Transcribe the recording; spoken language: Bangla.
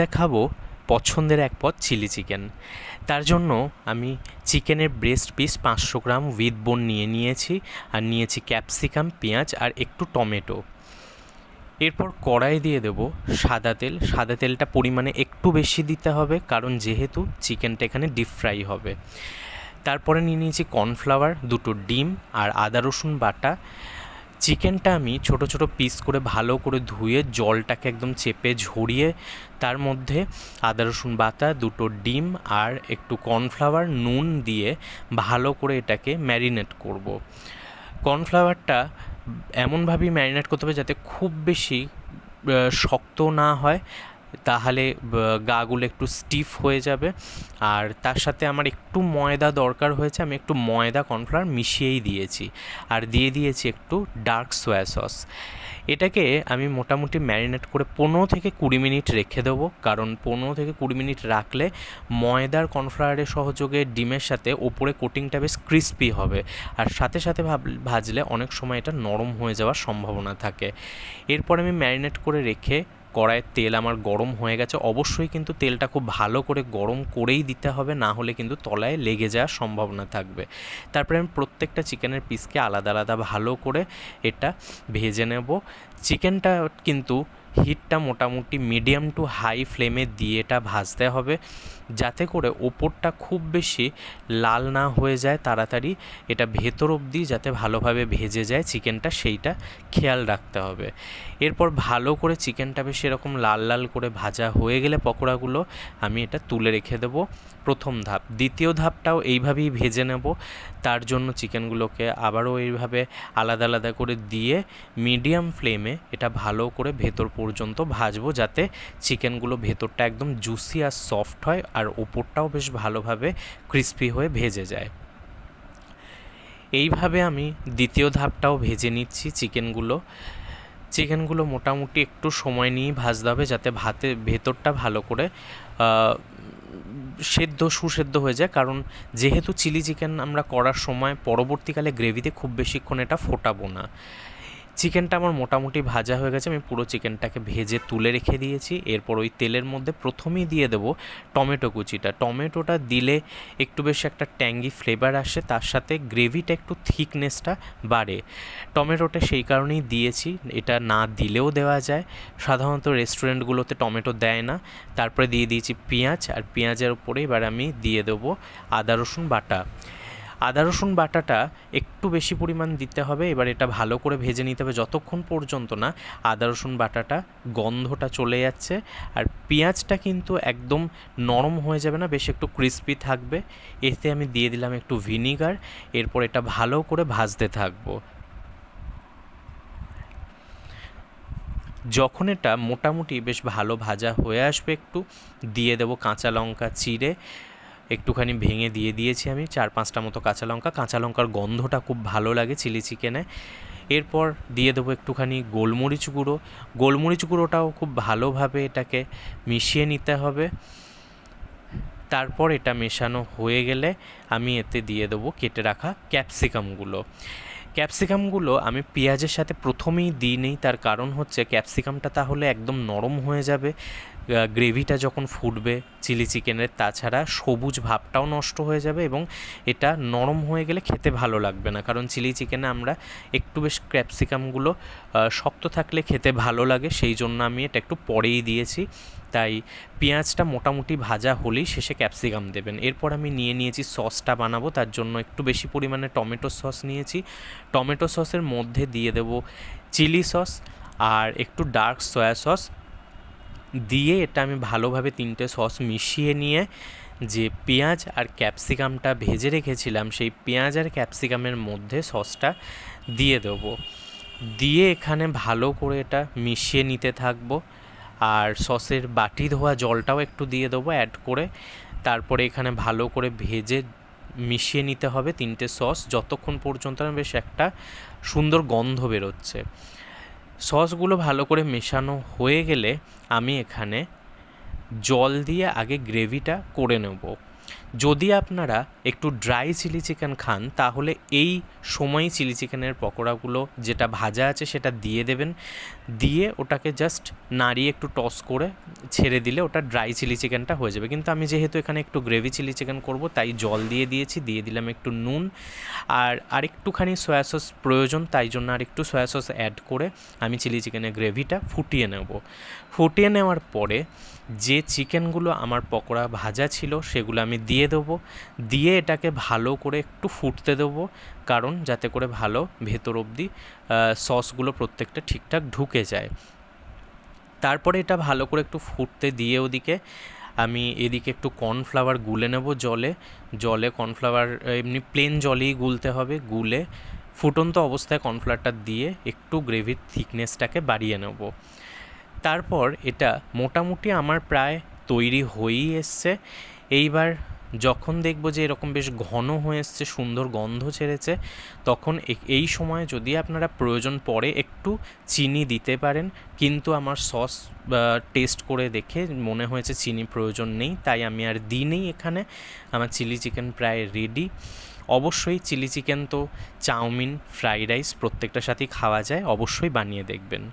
দেখাবো পছন্দের এক পদ চিলি চিকেন। তার জন্য আমি চিকেনের ব্রেস্ট পিস পাঁচশো গ্রাম উইথ বোন নিয়ে নিয়েছি, আর নিয়েছি ক্যাপসিকাম, পেঁয়াজ, আর একটু টমেটো। এরপর কড়াই দিয়ে দেবো সাদা তেল। সাদা তেলটা পরিমাণে একটু বেশি দিতে হবে, কারণ যেহেতু চিকেনটা এখানে ডিপ ফ্রাই হবে। তারপরে নিয়ে নিয়েছি কর্নফ্লাওয়ার দুটো ডিম, আর আদা রসুন বাটা চিকেনটা আমি ছোট ছোট পিস করে ভালো করে ধুয়ে জলটাকে একদম চেপে ঝরিয়ে তার মধ্যে আদা, রসুন বাটা, দুটো ডিম আর একটু কর্নফ্লাওয়ার, নুন দিয়ে ভালো করে এটাকে ম্যারিনেট করব। কর্নফ্লাওয়ারটা এমনভাবেই ম্যারিনেট করতে হবে যাতে খুব বেশি শক্ত না হয় তাহলে গাগুলো একটু স্টিফ হয়ে যাবে। আর তার সাথে আমার একটু ময়দা দরকার হয়েছে, আমি একটু ময়দা কর্নফ্লাওয়ার মিশিয়েই দিয়েছি। আর দিয়ে দিয়েছি একটু ডার্ক সোয়া সস। এটাকে আমি মোটামুটি ম্যারিনেট করে পনেরো থেকে কুড়ি মিনিট রেখে দেবো। কারণ পনেরো থেকে কুড়ি মিনিট রাখলে ময়দার কর্নফ্লাওয়ারের সহযোগে ডিমের সাথে ওপরে কোটিংটা বেশ ক্রিস্পি হবে। আর সাথে সাথে ভাজলে অনেক সময় এটা নরম হয়ে যাওয়ার সম্ভাবনা থাকে। এরপর আমি ম্যারিনেট করে রেখে কড়াইয়ের তেল আমার গরম হয়ে গেছে, অবশ্যই কিন্তু তেলটা খুব ভালো করে গরম করেই দিতে হবে, না হলে কিন্তু তলায় লেগে যাওয়ার সম্ভাবনা থাকবে। তারপরে আমি প্রত্যেকটা চিকেনের পিসকে আলাদা আলাদা ভালো করে এটা ভেজে নেব। চিকেনটা কিন্তু হিটটা মোটামুটি মিডিয়াম টু হাই ফ্লেমে দিয়ে এটা ভাজতে হবে। যাতে করে ওপরটা খুব বেশি লাল না হয়ে যায় তাড়াতাড়ি। এটা ভেতর অবধি যাতে ভালোভাবে ভেজে যায় চিকেনটা, সেইটা খেয়াল রাখতে হবে। এরপর ভালো করে চিকেনটা বেশ এরকম লাল লাল করে ভাজা হয়ে গেলে পকোড়াগুলো আমি এটা তুলে রেখে দেবো প্রথম ধাপ। দ্বিতীয় ধাপটাও এইভাবেই ভেজে নেব। তার জন্য চিকেনগুলোকে আবারও এইভাবে আলাদা আলাদা করে দিয়ে মিডিয়াম ফ্লেমে এটা ভালো করে ভেতর পর্যন্ত ভাজবো যাতে চিকেনগুলো ভেতরটা একদম জুসি আর সফট হয় আর ওপরটাও বেশ ভালোভাবে ক্রিস্পি হয়ে ভেজে যায়। এইভাবে আমি দ্বিতীয় ধাপটাও ভেজে নিচ্ছি চিকেনগুলো। চিকেনগুলো মোটামুটি একটু সময় নিয়েই ভাজতে হবে যাতে ভাতে, ভেতরটা ভালো করে সেদ্ধ, সুসেদ্ধ হয়ে যায়। কারণ যেহেতু চিলি চিকেন আমরা করার সময় পরবর্তীকালে গ্রেভিতে খুব বেশিক্ষণ এটা ফোটাবো না। চিকেনটা আমার মোটামুটি ভাজা হয়ে গেছে, আমি পুরো চিকেনটাকে ভেজে তুলে রেখে দিয়েছি। এরপর ওই তেলের মধ্যে প্রথমেই দিয়ে দেবো টমেটো কুচিটা। টমেটোটা দিলে একটু বেশ একটা ট্যাঙ্গি ফ্লেভার আসে, তার সাথে গ্রেভিটা একটু থিকনেসটা বাড়ে। টমেটোটা সেই কারণেই দিয়েছি, এটা না দিলেও দেওয়া যায়। সাধারণত রেস্টুরেন্টগুলোতে টমেটো দেয় না। তারপরে দিয়ে দিয়েছি পেঁয়াজ, আর পেঁয়াজের উপরে এবার আমি দিয়ে দেবো আদা, রসুন বাটা। আদা, রসুন বাটাটা একটু বেশি পরিমাণ দিতে হবে। এবার এটা ভালো করে ভেজে নিতে হবে যতক্ষণ পর্যন্ত না আদা, রসুন বাটাটা গন্ধটা চলে যাচ্ছে। আর পেঁয়াজটা কিন্তু একদম নরম হয়ে যাবে না, বেশ একটু ক্রিস্পি থাকবে। এতে আমি দিয়ে দিলাম একটু ভিনিগার এরপর এটা ভালো করে ভাজতে থাকব। যখন এটা মোটামুটি বেশ ভালো ভাজা হয়ে আসবে একটু, দিয়ে দেবো কাঁচা লঙ্কা, চিড়ে। একটুখানি ভেঙে দিয়ে দিয়েছি আমি, চার পাঁচটা মতো কাঁচা লঙ্কা। কাঁচা লঙ্কার গন্ধটা খুব ভালো লাগে চিলি চিকেনে। এরপর দিয়ে দেবো একটুখানি গোলমরিচ গুঁড়ো। গোলমরিচ গুঁড়োটাও খুব ভালোভাবে এটাকে মিশিয়ে নিতে হবে। তারপর এটা মেশানো হয়ে গেলে আমি এতে দিয়ে দেবো কেটে রাখা ক্যাপসিকামগুলো ক্যাপসিকামগুলো আমি পেঁয়াজের সাথে প্রথমেই দিই নেই, তার কারণ হচ্ছে ক্যাপসিকামটা তাহলে একদম নরম হয়ে যাবে। গ্রেভিটা যখন ফুটবে, চিলি চিকেনের, তাছাড়া সবুজ ভাবটাও নষ্ট হয়ে যাবে এবং এটা নরম হয়ে গেলে খেতে ভালো লাগবে না। কারণ চিলি চিকেনে আমরা একটু বেশ ক্যাপসিকামগুলো শক্ত থাকলে খেতে ভালো লাগে, সেই জন্য আমি এটা একটু পরেই দিয়েছি। তাই পেঁয়াজটা মোটামুটি ভাজা হলেই শেষে ক্যাপসিকাম দেবেন। এরপর আমি নিয়ে নিয়েছি সসটা বানাবো, তার জন্য একটু বেশি পরিমাণে টমেটো সস নিয়েছি। টমেটো সসের মধ্যে দিয়ে দেব চিলি সস আর একটু ডার্ক সয়া সস। দিয়ে এটা আমি ভালোভাবে তিনটে সস মিশিয়ে নিয়ে যে পেঁয়াজ আর ক্যাপসিকামটা ভেজে রেখেছিলাম, সেই পেঁয়াজ আর ক্যাপসিকামের মধ্যে সসটা দিয়ে দেবো। দিয়ে এখানে ভালো করে এটা মিশিয়ে নিতে থাকব আর সসের বাটি ধোয়া জলটাও একটু দিয়ে দেবো অ্যাড করে। তারপরে এখানে ভালো করে ভেজে মিশিয়ে নিতে হবে তিনটে সস, যতক্ষণ পর্যন্ত না বেশ একটা সুন্দর গন্ধ বেরোচ্ছে। সসগুলো ভালো করে মেশানো হয়ে গেলে আমি এখানে জল দিয়ে আগে গ্রেভিটা করে নেব। যদি আপনারা একটু ড্রাই চিলি চিকেন খান, তাহলে এই সময় চিলি চিকেনের পকোড়াগুলো যেটা ভাজা আছে সেটা দিয়ে দেবেন। দিয়ে ওটাকে জাস্ট নাড়িয়ে একটু টস করে ছেড়ে দিলে ওটা ড্রাই চিলি চিকেনটা হয়ে যাবে। কিন্তু আমি যেহেতু এখানে একটু গ্রেভি চিলি চিকেন করব, তাই জল দিয়ে দিয়েছি, দিয়ে দিলাম একটু নুন। আর আরেকটুখানি সয়া সস প্রয়োজন, তাই জন্য আর একটু সয়া সস অ্যাড করে আমি চিলি চিকেনের গ্রেভিটা ফুটিয়ে নেব। ফুটিয়ে নেওয়ার পরে যে চিকেনগুলো আমার পকোড়া ভাজা ছিল সেগুলো আমি দিয়ে দেবো। দিয়ে এটাকে ভালো করে একটু ফুটতে দেবো, কারণ যাতে করে ভালো ভেতর অবধি সসগুলো প্রত্যেকটা ঠিকঠাক ঢুকে যায়। তারপরে এটা ভালো করে একটু ফুটতে দিয়ে ওদিকে আমি এদিকে একটু কর্নফ্লাওয়ার গুলে নেব জলে। জলে কর্নফ্লাওয়ার, এমনি প্লেন জলেই গুলতে হবে। গুলে ফুটন্ত অবস্থায় কর্নফ্লাওয়ারটা দিয়ে একটু গ্রেভির থিকনেসটাকে বাড়িয়ে নেব। তারপর এটা মোটামুটি আমার প্রায় তৈরি হয়েই এসছে। এইবার যখন দেখব যে এরকম বেশ ঘন হয়ে এসছে, সুন্দর গন্ধ ছেড়েছে, তখন এই সময় যদি আপনারা প্রয়োজন পড়ে একটু চিনি দিতে পারেন। কিন্তু আমার সস টেস্ট করে দেখে মনে হয়েছে চিনি প্রয়োজন নেই, তাই আমি আর দিইনি এখানে। আমার চিলি চিকেন প্রায় রেডি। অবশ্যই চিলি চিকেন তো চাউমিন, ফ্রাইড রাইস প্রত্যেকটার সাথেই খাওয়া যায়, অবশ্যই বানিয়ে দেখবেন।